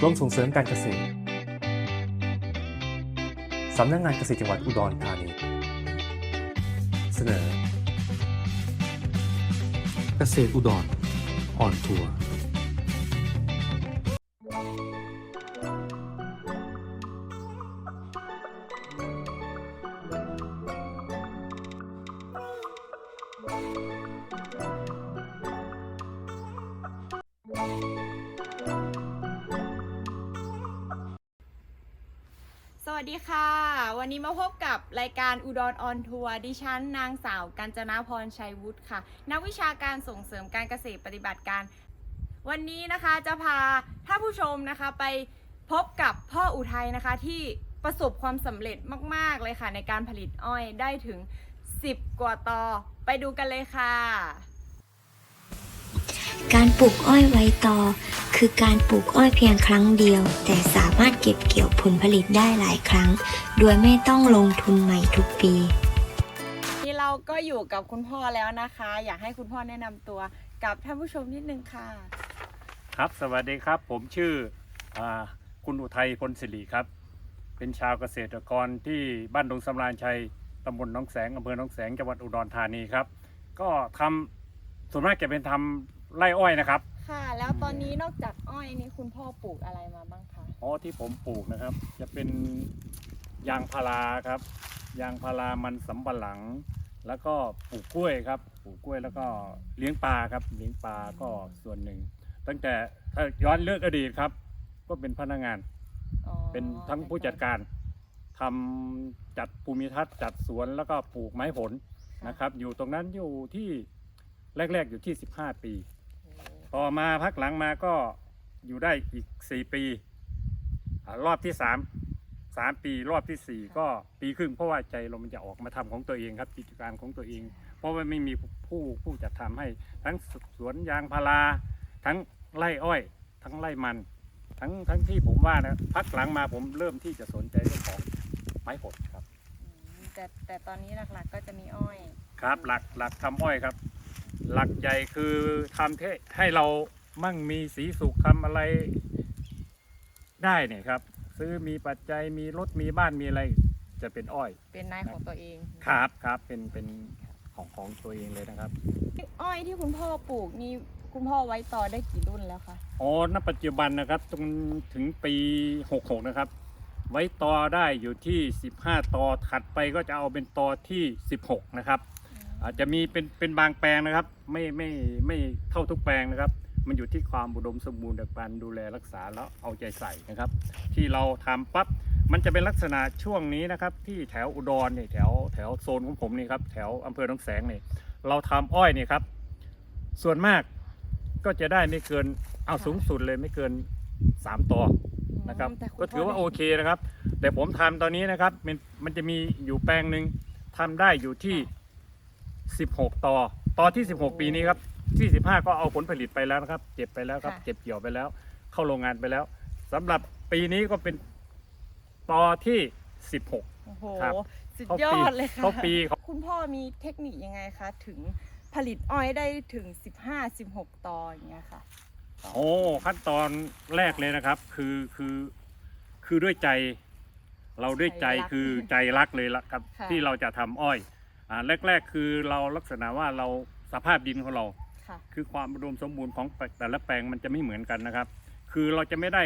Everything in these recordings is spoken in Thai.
กรมส่งเสริมการเกษตร สำนักงานเกษตรจังหวัดอุดรธานี เสนอ เกษตรอุดรออนทัวร์ อุดรออนทัวร์ดิฉันนางสาวกัญจนาพรชัยวุฒิค่ะ นักวิชาการส่งเสริมการเกษตรปฏิบัติการ วันนี้นะคะจะพาท่านผู้ชมนะคะไปพบกับพ่ออุทัยนะคะที่ประสบความสำเร็จมาก ๆ เลยค่ะ ในการผลิตอ้อยได้ถึง 10 กว่าตอ ไปดูกันเลยค่ะ การปลูกอ้อยไว้ตอ คือการปลูกอ้อยเพียงครั้งเดียว แต่สามารถเก็บเกี่ยวผลผลิตได้หลายครั้ง โดยไม่ต้องลงทุนใหม่ทุกปีนี่เราก็อยู่กับคุณพ่อแล้วนะคะ อยากให้คุณพ่อแนะนำตัวกับท่านผู้ชมนิดนึงค่ะ ครับ สวัสดีครับ ผมชื่ออาคุณอุทัยพลศิริครับ เป็นชาวเกษตรกรที่บ้านดงสำราญชัยตำบลหนองแสงอำเภอหนองแสงจังหวัดอุดรธานีครับ ก็ทำส่วนมากจะเป็นทำ ไร่อ้อยนะครับ ค่ะ แล้วตอนนี้นอกจากอ้อยนี่คุณพ่อปลูกอะไรมาบ้างคะ อ๋อที่ผมปลูกนะครับ จะเป็นยางพาราครับ ยางพารามันสำปะหลัง แล้วก็ปลูกกล้วยครับ ปลูกกล้วยแล้วก็เลี้ยงปลาครับ เลี้ยงปลาก็ส่วนหนึ่ง ตั้งแต่ถ้าย้อนเลือกอดีตครับ ก็เป็นพนักงาน อ๋อเป็นทั้งผู้จัดการทำจัดภูมิทัศน์จัดสวนแล้วก็ปลูกไม้ผลนะครับ อยู่ตรงนั้นอยู่ที่แรก ๆ อยู่ที่ 15 ปี ต่อมาพักหลังมาก็อยู่ได้อีก 4 ปีอารอบที่ 3 3 ปีรอบทีสี่ 4 ก็ปีครึ่งเพราะว่าใจเรามันจะออกมาทำของตัวเองครับกิจการของตัวเอง เพราะว่าไม่มีผู้ผู้จัดทำให้ทั้งสวนยางพาราทั้งไร่อ้อย ทั้งไร่มัน ทั้งทั้งที่ผมว่านะพักหลังมาผมเริ่มที่จะสนใจเรื่องของไม้ผลครับอืมแต่แต่ตอนนี้หลักๆก็จะมีอ้อย ครับหลักหลักทำอ้อยครับ หลักใหญ่คือทำให้ให้เรามั่งมีสีสุขทำอะไรได้เนี่ยครับ ซื้อมีปัจจัยมีรถมีบ้านมีอะไรจะเป็นอ้อย เป็นนายของตัวเองครับครับเป็นเป็นของของตัวเองเลยนะครับ อ้อยที่คุณพ่อปลูกนี่คุณพ่อไว้ต่อได้กี่รุ่นแล้วคะอ๋อณปัจจุบันนะครับจนถึงปี66นะครับ ไว้ตอได้อยู่ที่ 15ตอถัดไปก็จะเอาเป็นตอที่ 16 นะครับ อาจจะมีเป็นเป็นบางแปลงนะครับ ไม่ไม่ไม่เท่าทุกแปลงนะครับ มันอยู่ที่ความอุดมสมบูรณ์จากการดูแลรักษาแล้วเอาใจใส่นะครับ ที่เราทำปั๊บมันจะเป็นลักษณะช่วงนี้นะครับ ที่แถวอุดรเนี่ยแถวแถวโซนของผมนี่ครับแถวอำเภอหนองแสงเนี่ยเราทำอ้อยเนี่ยครับ ส่วนมากก็จะได้ไม่เกินเอาสูงสุดเลยไม่เกิน 3ตัวนะครับแต่คุณก็ถือว่าพ่โอเคนะครับ แต่ผมทำตอนนี้นะครับมันมันจะมีอยู่แปลงหนึ่งทำได้อยู่ที่ 16 ต่อ ต่อที่ 16 ปีนี้ครับที่ 15 ก็เอาผลผลิตไปแล้วนะครับ เก็บไปแล้วครับเก็บเกี่ยวไปแล้ว เข้าโรงงานไปแล้วสำหรับปีนี้ก็เป็นต่อที่ 16 โอ้โห ครับ สุดเข้ายอปีดเลยค่ะ เข้าปีเขาคุณพ่อมีเทคนิคยังไงคะ ถึงผลิตอ้อยได้ถึง 15-16 ตออย่างเงี้ยค่ะ โอ้ขั้นตอนแรกเลยนะครับ คือคือคือด้วยใจ เราด้วยใจใจรักคือใจรักเลยละครับ ค่ะ ที่เราจะทำอ้อย อ่าแรก ๆ คือเราลักษณะว่าเราสภาพดินของเรา ค่ะ คือความอุดมสมบูรณ์ของแต่ละแปลงมันจะไม่เหมือนกันนะครับ คือเราจะไม่ได้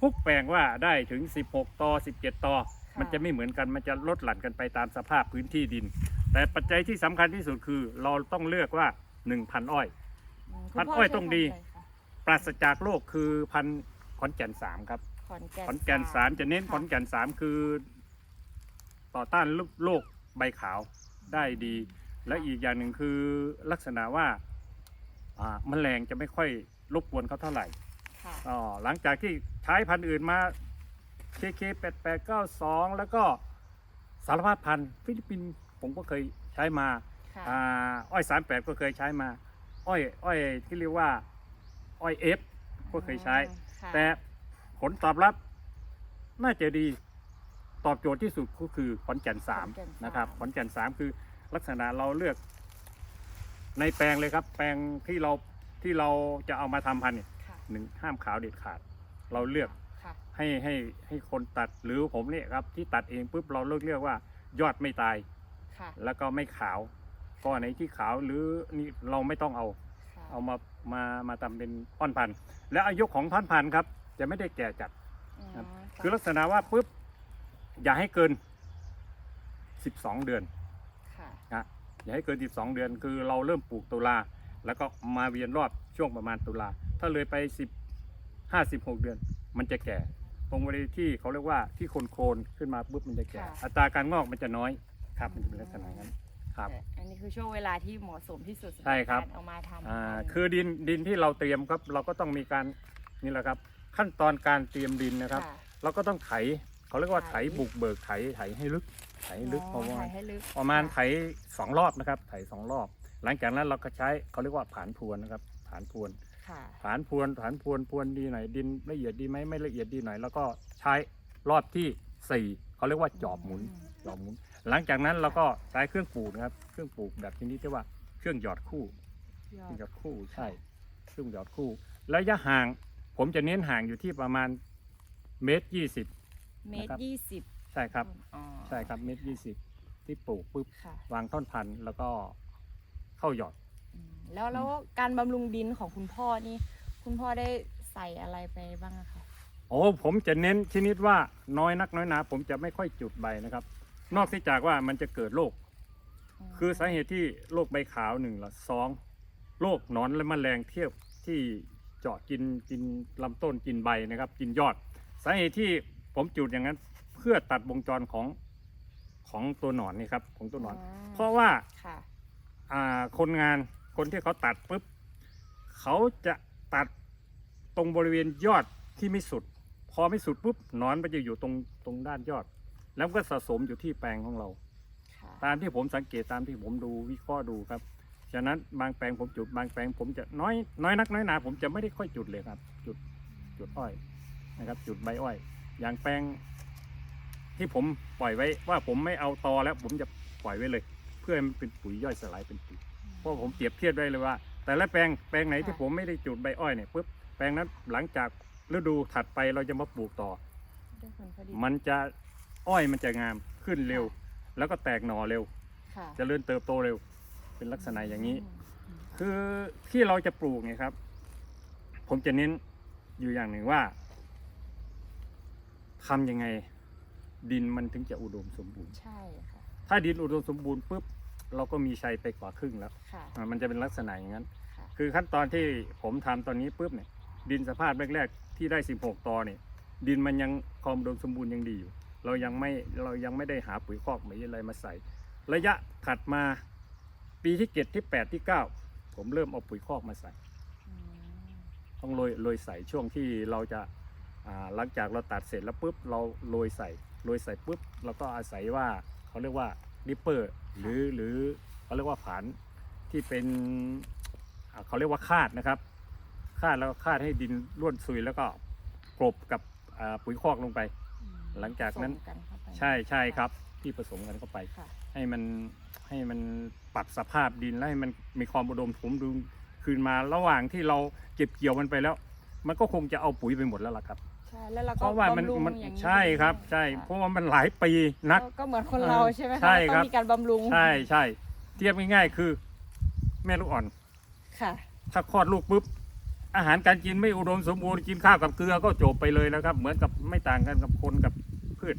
ทุกแปลงว่าได้ถึง 16 ต่อ 17 ต่อมันจะไม่เหมือนกันมันจะลดหลั่นกันไปตามสภาพพื้นที่ดิน แต่ปัจจัยที่สำคัญที่สุดคือเราต้องเลือกว่า 1,000 อ้อยอืมพันคุณพ่อ้อยใช้ต้องดี พันธุ์อะไรคะปราศจากโรคคือพันธุ์ขอนแก่นสามครับ ขอนแก่นขอนแก่นสามจะเน้นค่ะขอนแก่นสามคือ ต่อต้านโรคใบขาว ได้ดี และอีกอย่างหนึ่งคือลักษณะว่าอ่าแมลงจะไม่ค่อยรบกวนเขาเท่าไหร่ค่ะอ๋อหลังจากที่ใช้พันธุ์อื่นมาเคเคแปดแปดเก้าสองแล้วก็สารพัดพันธุ์ฟิลิปปินส์ผมก็เคยใช้มาค่ะอ่าอ้อยสามแปดก็เคยใช้มา อ้อยอ้อยที่เรียกว่า อ้อยเอฟก็เคยใช้ค่ะแต่ผลตอบรับน่าจะดี ตอบโจทย์ที่สุดก็คือขอนแก่นสามขอนแก่นสาม นะครับขอนแก่นสามคือลักษณะเราเลือก ในแปลงเลยครับ แปลงที่เราที่เราจะเอามาทำพันธุ์เนี่ยค่ะหนึ่งห้ามขาวเด็ดขาด เราเลือก ค่ะค่ะให้ให้ให้คนตัดหรือผมเนี่ยครับที่ตัดเองปุ๊บเราเลือกเรียกว่ายอดไม่ตาย ค่ะ แล้วก็ไม่ขาวก็ไหนที่ขาวหรือนี่เราไม่ต้องเอา ค่ะเอามามามาทำเป็นท่อนพันธุ์และอายุของท่อนพันธุ์ครับ จะไม่ได้แก่จัดครับะคือลักษณะว่าปุ๊บ อย่าให้เกิน 12 เดือนค่ะนะอย่าให้เกิน 12 เดือน คือเราเริ่มปลูกตุลาแล้วก็มาเวียนรอบช่วงประมาณตุลาถ้าเลยไป 10 56 เดือน มันจะแก่ ตรงบริเวณที่เขาเรียกว่าที่โคนโคนๆขึ้นมาปุ๊บมันจะแก่ อัตราการงอกมันจะน้อยครับ มันจะเป็นลักษณะนั้นครับแต่อันนี้คือช่วงเวลาที่เหมาะสมที่สุดสำหใช่ครับกาเอามาทำอ่าพันธุ์คือดินดินที่เราเตรียมครับ เราก็ต้องมีการนี่แหละครับ ขั้นตอนการเตรียมดินนะครับค่ะเราก็ต้องไถ เขาเรียกว่าไถไถบุกเบิกไถไถให้ลึกไถให้ลึกอ๋อประมาณถ่ายให้ลึกประมาณค่ไถสองรอบนะครับ ไถสองรอบ หลังจากนั้นเราก็ใช้เขาเรียกว่าผานพรวนนะครับผานพรวนค่ะผานพรวนผานพรวนพรวนดีหน่อยดินละเอียดดีไหมไม่ละเอียดดีหน่อย แล้วก็ใช้รอบที่สี่เขาเรียกว่าจอบหมุนอืมจอบหมุน หลังจากนั้นเราก็ใช้เครื่องปลูกนะครับ เครื่องปลูกแบบชนิดที่ว่าเครื่องหยอดคู่ยอเครื่องหยดอดคู่ใช่เครื่องหยอดคู่ระยะห่างผมจะเน้นห่างอยู่ที่ประมาณเมตรยี่สิบ เมตนะครัรบยี่สิบใช่ครับ อ๋อใช่ครับเมตรยี่สิบที่ปลูกปุ๊บค่ะวางท่อนพันธุ์แล้วก็เข้าหยอด อืมแล้วแล้วการบำรุงดินของคุณพ่อนี่ คุณพ่อได้ใส่อะไรไปบ้างอะคะโอ้ผมจะเน้นชนิดว่าน้อยนักน้อยหนาผมจะไม่ค่อยจุดใบนะครับ นอกจากว่ามันจะเกิดโรคคือสาเหตุที่โรคใบขาวหนึ่งละสองโรคหนอนและแมลงเทียบที่เจาะกินกินลำต้นกินใบนะครับ กินยอด สาเหตุที่ ผมจุดอย่างนั้นเพื่อตัดวงจรของของตัวหนอนนี่ครับของตัวหนอน เพราะว่าค่ะอ่าคนงานคนที่เขาตัดปุ๊บเขาจะตัดตรงบริเวณยอดที่ไม่สุด พอไม่สุดปุ๊บหนอนมันจะอยู่ตรงตรงด้านยอด แล้วก็สะสมอยู่ที่แปลงของเรา ค่ะตามที่ผมสังเกตตามที่ผมดูวิเคราะห์ดูครับ ฉะนั้นบางแปลงผมจุดบางแปลงผมจะน้อยน้อยนักน้อยหนาผมจะไม่ได้ค่อยจุดเลยครับ จุดจุดอ้อยนะครับ จุดใบอ้อย อย่างแปลงที่ผมปล่อยไว้ว่าผมไม่เอาตอแล้วผมจะปล่อยไว้เลย เพื่อให้มันเป็นปุ๋ยย่อยสลายเป็นปุ๋ยเพราะผมเปรียบเทียบได้เลยว่า แต่ละแปลงแปลงไหนที่ผมไม่ได้จุดใบอ้อยเนี่ยปุ๊บแปลงนั้นหลังจากฤดูถัดไปเราจะมาปลูกต่อ ได้ผลผลิตมันจะอ้อยมันจะงามขึ้นเร็ว แล้วก็แตกหน่อเร็วค่ะเจริญเติบโตเร็ว เป็นลักษณะอย่างนี้อืมคือที่เราจะปลูกเนี่ยครับ ผมจะเน้นอยู่อย่างหนึ่งว่า ทำยังไงดินมันถึงจะอุดมสมบูรณ์ ใช่ค่ะ ถ้าดินอุดมสมบูรณ์ปุ๊บเราก็มีชัยไปกว่าครึ่งแล้ว ค่ะ อ่ามันจะเป็นลักษณะอย่างนั้น ค่ะ คือขั้นตอนที่ผมทำตอนนี้ปุ๊บเนี่ยดินสภาพแรกๆที่ได้ 16 ตอเนี่ยดินมันยังความอุดมสมบูรณ์ยังดีอยู่ เรายังไม่เรายังไม่ได้หาปุ๋ยคอกหรืออะไรมาใส่ ระยะถัดมาปีที่เจ็ดที่แปดที่เก้าผมเริ่มเอาปุ๋ยคอกมาใส่ อืมต้องโรยโรยใส่ช่วงที่เราจะอ่า หลังจากเราตัดเสร็จแล้วปุ๊บเราโรยใส่โรยใส่ปุ๊บเราก็อาศัยว่าเขาเรียกว่าดิปเปอร์หรือหรือเขาเรียกว่าผานที่เป็นอ่าเขาเรียกว่าคาดนะครับ คาดแล้วก็คาดให้ดินร่วนซุยแล้วก็กลบกับอ่าปุ๋ยคอกลงไปอืมหลังจากนั้นส่งกันเข้าไปใช่ใช่ครับที่ผสมกันเข้าไปค่ะให้มันให้มันปรับสภาพดินแล้วให้มันมีความอุดมสมดุลคืนมาระหว่างที่เราเก็บเกี่ยวมันไปแล้ว มันก็คงจะเอาปุ๋ยไปหมดแล้วล่ะครับใช่แล้วเราเพก็ราะว่ามันบำรุงมันอย่างนี้ใช่ครับ ใช่ค่ะเพราะว่ามันหลายปีนัก ก็ก็เหมือนคนเราใช่ไหมคะใช่ต้คอรับงมีการบำรุงใช่ใช่เทียบง่ายๆคือ แม่ลูกอ่อน ค่ะ ถ้าคลอดลูกปุ๊บอาหารการกินไม่อุดมสมบูรณ์กินข้าวกับเกลือก็จบไปเลยนะครับ เหมือนกับไม่ต่างกันกับคนกับพืช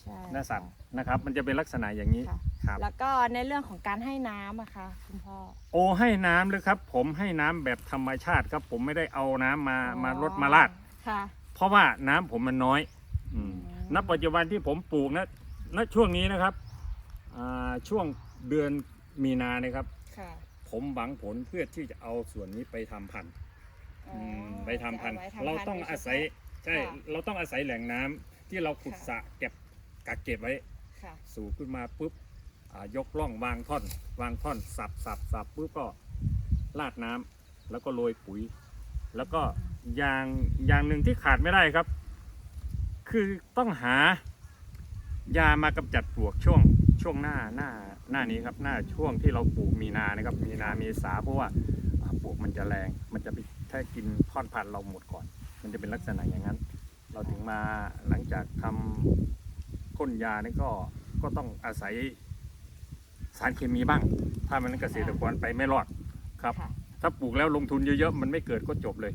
ใช่และสัตว์นะครับ มันจะเป็นลักษณะอย่างนี้ค่ะ ครับ แล้วก็ในเรื่องของการให้น้ำอะค่ะคุณพ่อ โอให้น้ำเลยครับ ผมให้น้ำแบบธรรมชาติครับ ผมไม่ได้เอาน้ำมาอ๋อ มาลดมาราด ค่ะเพ ราะว่าน้ำผมมันน้อยอืมอืมณปัจจุบันที่ผมปลูกนะณช่วงนี้นะครับอ่าช่วงเดือนมีนานะครับ ค่ะผมหวังผลเพื่อที่จะเอาส่วนนี้ไปทำพันธุ์อ๋อมไปทำพันธุ์จะเอาไว้ทำเราพันธุ์ต้องโดยเฉพาะอาศัยใช่ค่ะเราต้องอาศัยแหล่งน้ำที่เราขุดค่ะสระเก็บกักเก็บไว้ค่ะ สูบขึ้นมาปุ๊บอ่ายกล่องวางท่อน วางท่อนสับสับสับปุ๊บก็ราดน้ำแล้วก็โรยปุ๋ย แล้วก็อ ย่างอย่างหนึ่งที่ขาดไม่ได้ครับ คือต้องหายามากำจัดปลวกช่วงช่วงหน้าหน้าหน้านี้ครับหน้าช่วงที่เราปลูกมีนานะครับ มีนาเมษาเพราะว่าอ่าปลวกมันจะแรง มันจะไปแท้กินท่อนพันธุ์เราหมดก่อน มันจะเป็นลักษณะอย่างนั้น เราถึงมาหลังจากทำพ่นยานี่ก็ก็ต้องอาศัยสารเคมีบ้าง ถ้ามันเกษตรกรไปไม่รอดครับค่ะถ้าปลูกแล้วลงทุนเยอะๆมันไม่เกิดก็จบเลย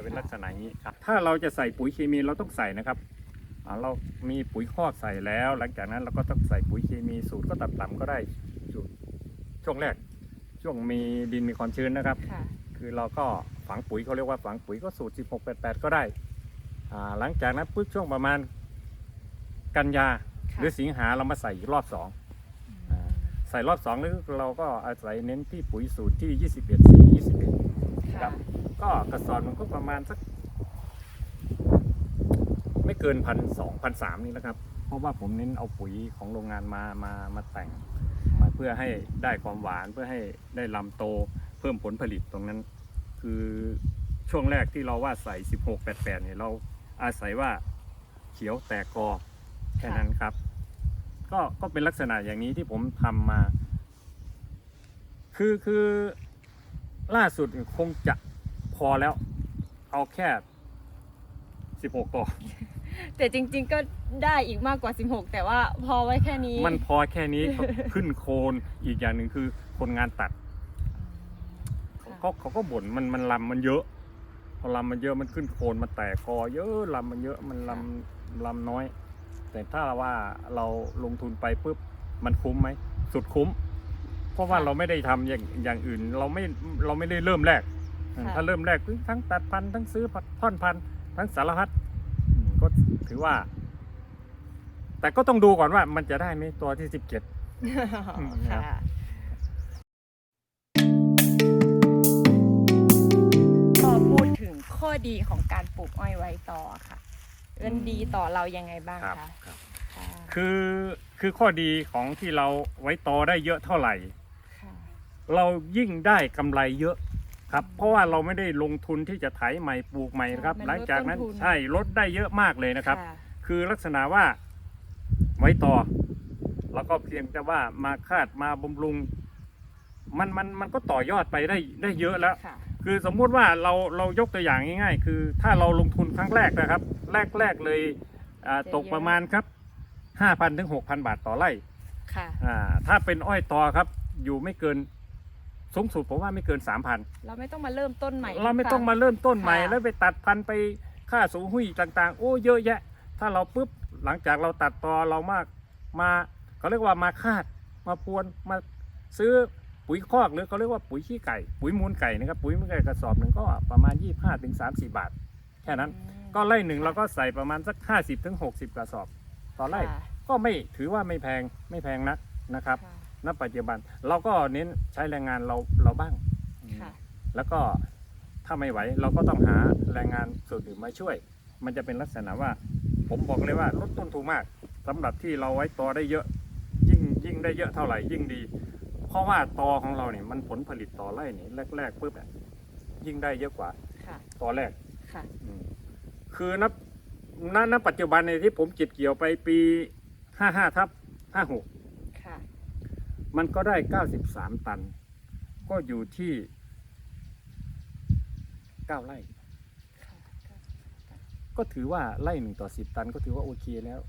จะเป็นลักษณะอย่างนี้ครับ ถ้าเราจะใส่ปุ๋ยเคมีเราต้องใส่นะครับอ่าเรามีปุ๋ยคอกใส่แล้ว หลังจากนั้นเราก็ต้องใส่ปุ๋ยเคมีสูตรก็ต่ำๆก็ได้สูตรช่วงแรก ช่วงมีดินมีความชื้นนะครับค่ะคือเราก็ฝังปุ๋ยเขาเรียกว่าฝังปุ๋ยก็สูตร 16 88 ก็ได้อ่าหลังจากนั้นปุ๊บช่วงประมาณกันยาค่ะหรือสิงหาเรามาใส่อีกรอบสองอ่าใส่รอบสองนี่เราก็อาศัยเน้นที่ปุ๋ยสูตรที่ 21 4 21 ครัค่ะบก็กระสอบมันก็ประมาณสัก ไม่เกินพันสองพันสามนี่นะครับ เพราะว่าผมเน้นเอาปุ๋ยของโรงงานมามามาแต่งมาเพื่อให้ได้ความหวานเพื่อให้ได้ลำโตเพิ่มผลผลิตตรงนั้น คือช่วงแรกที่เราว่าใส่ 16 88เนี่ยเราอาศัยว่าเขียวแตกกอแค่นั้นครับ ก็ก็เป็นลักษณะอย่างนี้ที่ผมทำมา คือคือ ล่าสุดคงจะพอแล้ว เอาแค่ 16กอแต่จริงๆก็ได้อีกมากกว่า 16 แต่ว่าพอไว้แค่นี้ มันพอแค่นี้เขาขึ้นโคนอีกอย่างหนึ่งคือคนงานตัดค่ะเขาเขาก็บ่นมันมันลำมันเยอะพอลำมันเยอะมันขึ้นโคนมันแตกกอเยอะลำมันเยอะมันลำลำน้อย แต่ถ้าว่าเราลงทุนไปปุ๊บมันคุ้มไหมสุดคุ้มเพ ราะว่าเราไม่ได้ทำอย่างอย่างอื่น เราไม่เราไม่ได้เริ่มแรกค่ะถ้าเริ่มแรกทั้งตัดพันธุ์ทั้งซื้อท่อนพันธุ์ทั้งสารพัดอืมก็ถือว่า แต่ก็ต้องดูก่อนว่ามันจะได้ไหมตัวที่สิบเจ็ดอืมครับค่ะพอพูดถึงข้อดีของการปลูกอ้อยไว้ต่อค่ะมันดีต่อเรายังไงบ้างครับคะครับค่ะคือคือข้อดีของที่เราไว้ต่อได้เยอะเท่าไหร่ค่ะ เรายิ่งได้กำไรเยอะครับอืมเพราะว่าเราไม่ได้ลงทุนที่จะไถใหม่ปลูกใหม่นะครับ มันลดหลังจากนั้นต้นทุน ใช่ลดได้เยอะมากเลยนะครับค่ะคือลักษณะว่าไว้ต่อ แล้วก็เพียงแต่ว่ามาคาดมาบำรุง มันมันมันก็ต่อยอดไปได้ได้เยอะแล้ว ค่ะ คือสมมุติว่าเราเรายกตัวอย่างง่ายๆ คือถ้าเราลงทุนครั้งแรกนะครับ แรกแรกๆเลยอ่าจะเยอะ ตกประมาณครับห้าพันถึงหกพันบาทต่อไร่ค่ะ อ่าถ้าเป็นอ้อยตอครับ อยู่ไม่เกิน สูงสุดผมว่าไม่เกินสามพันเราไม่ต้องมาเริ่มต้นใหม่ เราไม่ทุกคต้องมาเริ่มต้นใหม่ค่ะแล้วไปตัดพันธุ์ไปค่าสูงหุ้ยต่างๆ โอ้เยอะแยะ ถ้าเราปุ๊บหลังจากเราตัดตอเรามากมาเขาเรียกว่ามาคาดมาพรวนมาซื้อปุ๋ยคอกหรือเขาเรียกว่าปุ๋ยขี้ไก่ ปุ๋ยมูลไก่นะครับปุ๋ยมูลไก่กระสอบหนึ่งก็ประมาณ 25ถึง30บาท แค่นั้นอืมก็ไร่หนึ่งเราก็ใส่ประมาณสัก 50ถึง60กระสอบ ต่อไร่ค่ะก็ไม่ถือว่าไม่แพงไม่แพงนักนะครับค่ะ ณปัจจุบัน เราก็เน้นใช้แรงงานเราเราบ้าง ค่ะแล้วก็ถ้าไม่ไหวเราก็ต้องหาแรงงานส่วนอื่นมาช่วย มันจะเป็นลักษณะว่า ผมบอกเลยว่าลดต้นทุนมากสำหรับที่เราไว้ตอได้เยอะ ยิ่งยิ่งได้เยอะเท่าไหร่ยิ่งดี เพราะว่าตอของเราเนี่ยมันผลผลิตต่อไร่นี่แรกๆปุ๊บอะยิ่งได้เยอะกว่าค่ะตอแรก ค่ะอืมคือณณณปัจจุบันในยที่ผมเก็บเกี่ยวไปปีห้าห้าทับห้าหกค่ะ มันก็ได้ 93 ตัน ก็อยู่ที่ 9 ไร่ค่ะก็ถือว่าไร่หนึ่งต่อ 10 ตันก็ถือว่าโอเคแล้ว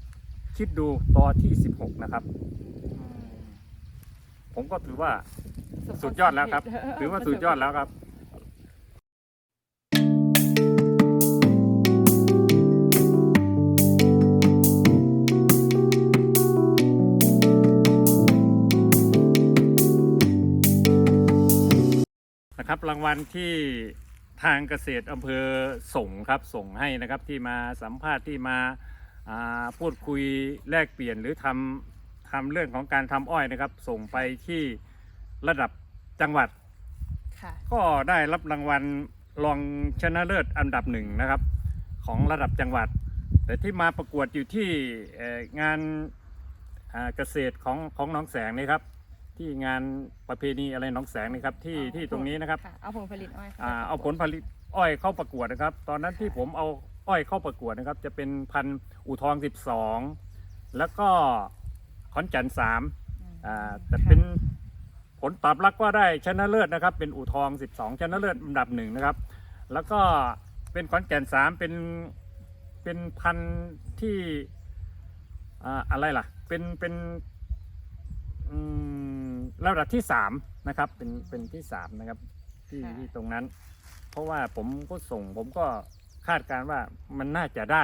คิดดูต่อที่ 16 นะครับ ผมก็ถือว่าสุดยอดแล้วครับ ถือว่าสุดยอดแล้วครับ ครับรางวัลที่ทางเกษตรอำเภอส่งครับส่งให้นะครับที่มาสัมภาษณ์ที่มาอ่าพูดคุยแลกเปลี่ยนหรือทำทำเรื่องของการทำอ้อยนะครับ ส่งไปที่ระดับจังหวัดค่ะก็ได้รับรางวัลรองชนะเลิศอันดับหนึ่งนะครับ ของระดับจังหวัด แต่ที่มาประกวดอยู่ที่เอ่องานอ่าเกษตรของของหน้องแสงนี่ครับ ที่งานประเพณีอะไรหน้องแสงนี่ครับที่ที่ตรงนี้นะครับค่ะเอาผลผลิตอ้อยข้อ่าไปเอาผลผลิตอ้อยเข้าประกวดนะครับ ตอนนั้นที่ผมเอาอ้อยเข้าประกวดนะครับ จะเป็นพันธุ์อู่ทอง 12 แล้วก็ขอนแก่น3อืมอ่าแต่เป็นผลตอบรับก็ได้ชนะเลิศนะครับ เป็นอู่ทอง 12 ชนะเลิศอันดับหนึ่งนะครับ แล้วก็เป็นขอนแก่น3เป็นเป็นพันธุ์ที่อ่าอะไรล่ะ เป็นเป็นอืม ระดับที่สามนะครับเป็นเป็นที่สามนะครับที่ค่ะ ที่ตรงนั้น เพราะว่าผมก็ส่งผมก็คาดการณ์ว่ามันน่าจะได้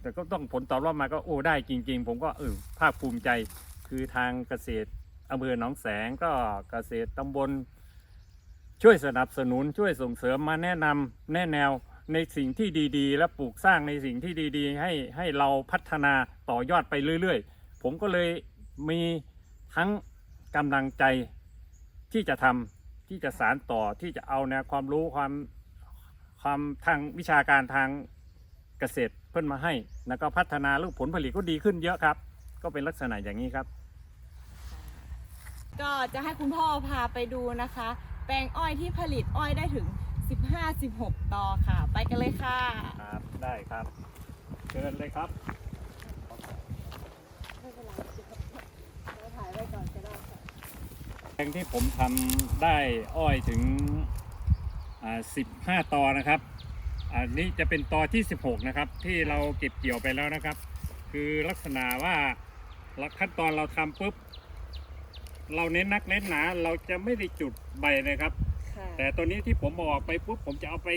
แต่ก็ต้องผลตอบรับมาก็โอ้ได้จริง ๆ ผมก็เออภาคภูมิใจคือทางเกษตรอำเภอหนองแสงก็เกษตรตำบล ช่วยสนับสนุนช่วยส่งเสริมมาแนะนำแนะแนวในสิ่งที่ดีๆ และปลูกสร้างในสิ่งที่ดีๆ ให้ให้เราพัฒนาต่อยอดไปเรื่อยๆ ผมก็เลยมีทั้ง กำลังใจที่จะทำที่จะสารต่อที่จะเอาแนวความรู้ความความทางวิชาการทางเกษตรเพิ่นมาให้ แล้วก็พัฒนาลูกผลผลิตก็ดีขึ้นเยอะครับ ก็เป็นลักษณะอย่างนี้ครับ ก็จะให้คุณพ่อพาไปดูนะคะ แปลงอ้อยที่ผลิตอ้อยได้ถึง 15-16 ต่อค่ะ ไปกันเลยค่ะ ครับ ได้ครับ เชิญเลยครับ แปล งที่ผมทำได้อ้อยถึงอ่า15 ตอนะครับ อันนี้จะเป็นตอที่ 16 นะครับ ที่เราเก็บเกี่ยวไปแล้วนะครับ คือลักษณะว่าขั้นตอนเราทำปุ๊บ เราเน้นนักเน้นหนาเราจะไม่ได้จุดใบนะครับ แต่ตัวนี้ที่ผมบอกไปปุ๊บผมจะเอาไป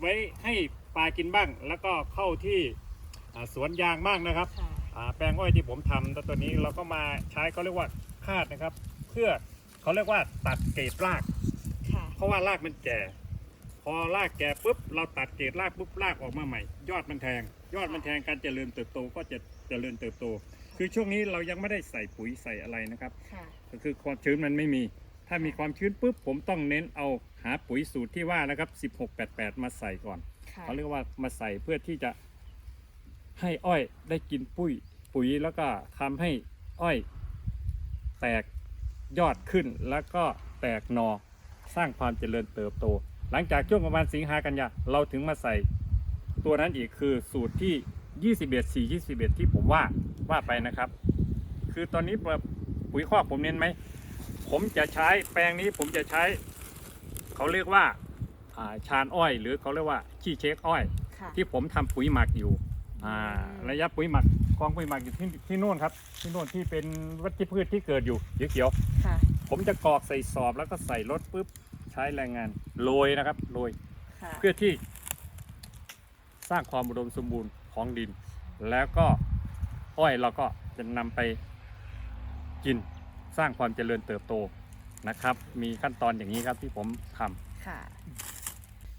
ไว้ให้ปลากินบ้าง แล้วก็เข้าที่อ่าสวนยางบ้างนะครับอ่าแปลงอ้อยที่ผมทำแต่ตัวนี้เราก็มาใช้เขาเรียกว่าคาดนะครับ เพื่อ เขาเรียกว่าตัดเกรดราก ค่ะ เพราะว่ารากมันแก่ พอรากแก่ปุ๊บเราตัดเกรดรากปุ๊บรากออกมาใหม่ ยอดมันแทง ยอดมันแทงการเจริญเติบโตก็จะเจริญเติบโต คือช่วงนี้เรายังไม่ได้ใส่ปุ๋ยใส่อะไรนะครับ ค่ะ ก็คือความชื้นมันไม่มี ถ้ามีความชื้นปุ๊บผมต้องเน้นเอาหาปุ๋ยสูตรที่ว่านะครับ 1688 มาใส่ก่อน ค่ะ เขาเรียกว่ามาใส่เพื่อที่จะให้อ้อยได้กินปุ้ยปุ๋ยแล้วก็ทำให้อ้อย แตก ยอดขึ้นแล้วก็แตกหนอสร้างความเจริญเติบโต หลังจากช่วงประมาณสิงหากันยาเราถึงมาใส่ตัวนั้นอีกคือสูตรที่ 21 4 21 ที่ผมว่าว่าไปนะครับ คือตอนนี้แบบปุ๋ยคอกผมเน้นไหม ผมจะใช้แปลงนี้ผมจะใช้ เขาเรียกว่าอ่าชานอ้อย หรือเขาเรียกว่าขี้เช็คอ้อยค่ะที่ผมทำปุ๋ยหมักอยู่อ่าอืมระยะปุ๋ยหมักกองปุ๋ยหมักอยู่ที่ที่โน่นครับ ที่โน่นที่เป็นวัชพืชที่เกิดอยู่เขียวค่ะๆ ผมจะกรอกใส่สอบแล้วก็ใส่รถปุ๊บใช้แรงงานโรยนะครับโรยค่ะเพื่อที่ สร้างความอุดมสมบูรณ์ของดิน แล้วก็อ้อยเราก็จะนำไปกินสร้างความเจริญเติบโตนะครับ มีขั้นตอนอย่างนี้ครับที่ผมทำ ค่ะ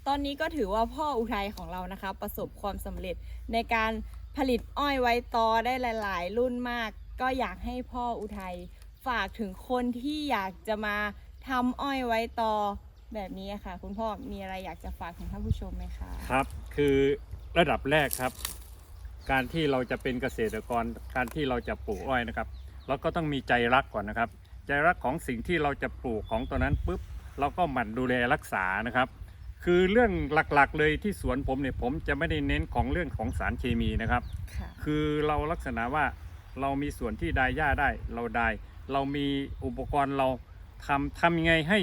ตอนนี้ก็ถือว่าพ่ออุทัยของเรานะคะ ประสบความสำเร็จในการผลิตอ้อยไว้ตอได้หลาย ๆ รุ่นมาก ก็อยากให้พ่ออุทัย ฝากถึงคนที่อยากจะมาทำอ้อยไว้ตอแบบนี้ค่ะ คุณพ่อมีอะไรอยากจะฝากถึงท่านผู้ชมไหมคะครับ คือระดับแรกครับ การที่เราจะเป็นเกษตรกรการที่เราจะปลูกอ้อยนะครับ เราก็ต้องมีใจรักก่อนนะครับ ใจรักของสิ่งที่เราจะปลูกของตัวนั้นปุ๊บเราก็หมั่นดูแลรักษานะครับ คือเรื่องหลักๆ เลยที่สวนผมเนี่ยผมจะไม่ได้เน้นของเรื่องของสารเคมีนะครับ ค่ะ คือเราลักษณะว่าเรามีส่วนที่ดายหญ้าได้เราดาย เรามีอุปกรณ์เราทำทำยังไงให้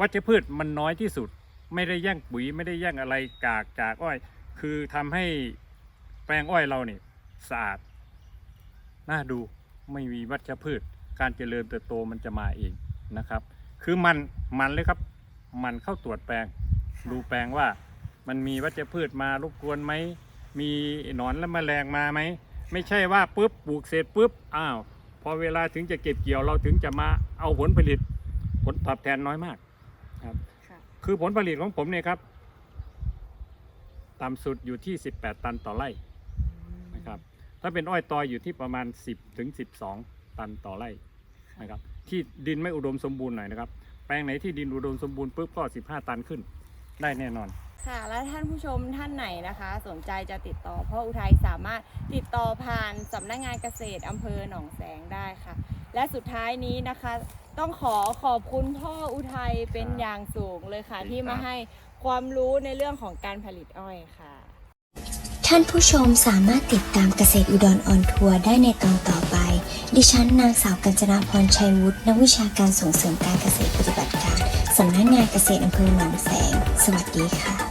วัชพืชมันน้อยที่สุด ไม่ได้แย่งปุ๋ยไม่ได้แย่งอะไรกากจากอ้อย คือทำให้แปลงอ้อยเราเนี่ยสะอาดน่าดูไม่มีวัชพืช การเจริญเติบโตมันจะมาเองนะครับ คือมันมันเลยครับ มันเข้าตรวจแปลง ดูแปลงว่ามันมีวัชพืชมารบกวนไหมมีหนอนและแมลงมาไหมไม่ใช่ว่าปุ๊บปลูกเสร็จปุ๊บอ้าว พอเวลาถึงจะเก็บเกี่ยวเราถึงจะมาเอาผลผลิต ผลตอบแทนน้อยมากครับค่ะคือผลผลิตของผมเนี่ยครับ ต่ำสุดอยู่ที่ 18 ตันต่อไร่นะครับ ถ้าเป็นอ้อยตอยอยู่ที่ประมาณ 10ถึง12 ตันต่อไร่นะครับ ที่ดินไม่อุดมสมบูรณ์หน่อยนะครับ แปลงไหนที่ดินอุดมสมบูรณ์ปุ๊บก็ 15 ตันขึ้น ได้แน่นอน ค่ะ และท่านผู้ชมท่านไหนนะคะ สนใจจะติดต่อพ่ออุทัยสามารถติดต่อผ่านสำนักงานเกษตรอำเภอหนองแสงได้ค่ะ และสุดท้ายนี้นะคะ ต้องขอขอบคุณพ่ออุทัยเป็นครับอย่างสูงเลยค่ะครับที่มาให้ความรู้ในเรื่องของการผลิตอ้อยค่ะ ท่านผู้ชมสามารถติดตามเกษตรอุดรออนทัวร์ได้ในตอนต่อไป ดิฉันนางสาวกัญจนาพรชัยวุฒินักวิชาการส่งเสริมการเกษตรปฏิบัติการสำนักงานเกษตรอำเภอหนองแสง สวัสดีค่ะ